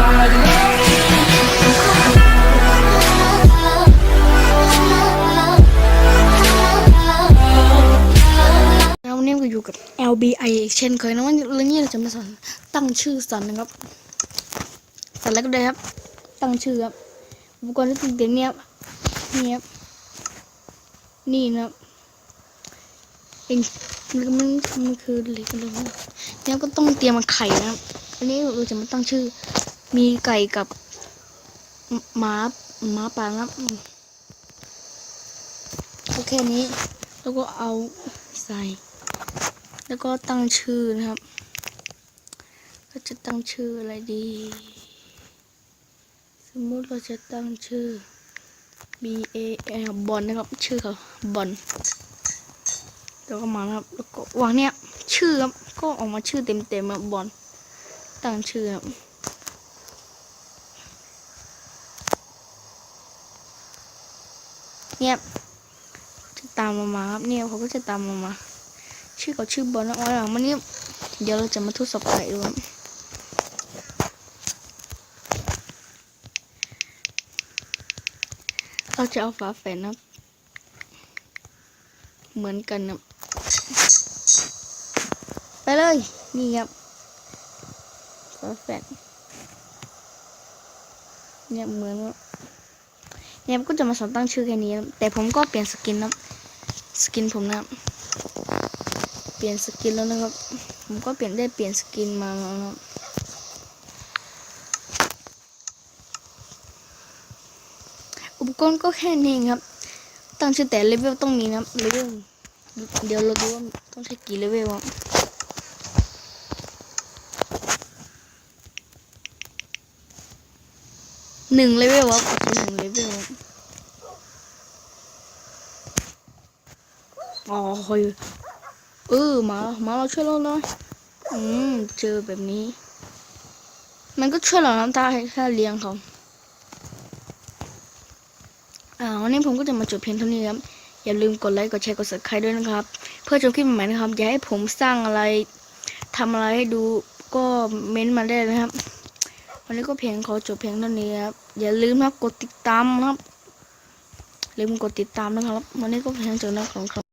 แล้ววันนี้ก็อยู่กับ LBI เช่นเคยนะวันนี้เรื่องนี้เราจะมาสอนตั้งชื่อสันนะครับสันแรกก็ได้ครับ ตั้งชื่อครับอุปกรณ์ที่ติดเด่นเนี่ยครับนี่ครับนี่นะครับเองมันมันคือเหล็กอะไรเนี่ยก็ต้องเตรียมมาไข่นะครับอันนี้เราจะมาตั้งชื่อ มีไก่กับหมาหมาป่านะครับอืมก็แค่นี้ แล้วก็เอาใส่ แล้วก็ตั้งชื่อนะครับก็จะตั้งชื่ออะไรดี สมมุติเราจะตั้งชื่อ B A L บอลนะครับ ชื่อเขาบอลแล้วก็มาครับ แล้วก็วางเนี่ยชื่อครับ ก็ออกมาชื่อเต็มๆครับบอลตั้งชื่อครับ เนี่ยจะตามมามาครับเนี่ยเขาก็จะตามมามา ชื่อเขาชื่อบอลนะอ๋อหลังมันนี่เดี๋ยวเราจะมาทดสอบไก่ดูครับเราจะเอาฝาแฝดนะครับ เหมือนกันนะไปเลย นี่ครับฝาแฝดเนี่ยเหมือน เนี่ยก็จะมาสอนตั้งชื่อแค่นี้ แต่ผมก็เปลี่ยนสกินนะสกินผมนะเปลี่ยนสกินแล้วนะครับ ผมก็เปลี่ยนได้เปลี่ยนสกินมาแล้วนะครับอุปกรณ์ก็แค่นี้ครับ ตั้งชื่อแต่เลเวลต้องมีนะเลเวลเดี๋ยวเราดูว่าต้องใช้กี่เลเวลครั หนึ่งเลเวลครับหนึ่งเลเวลครับอ๋อเฮ้ยเออหมาหมาเราช่วยเราหน่อยอืมเจอแบบนี้ มันก็ช่วยเราน้ำตาให้ถ้าเลี้ยงเขาอ่าวันนี้ผมก็จะมาจบเพียงเท่านี้ครับ อย่าลืมกดไลค์กดแชร์กด subscribe ด้วยนะครับ เพื่อชมคลิปใหม่ๆนะครับ อยากให้ผมสร้างอะไรทำอะไรให้ดูก็เม้นต์มาได้นะครับ วันนี้ก็เพียงขอจบเพียงเท่านี้ครับ อย่าลืมนะครับกดติดตามนะครับ ลืมกดติดตามนะครับ วันนี้ก็เพียงจบนะครับ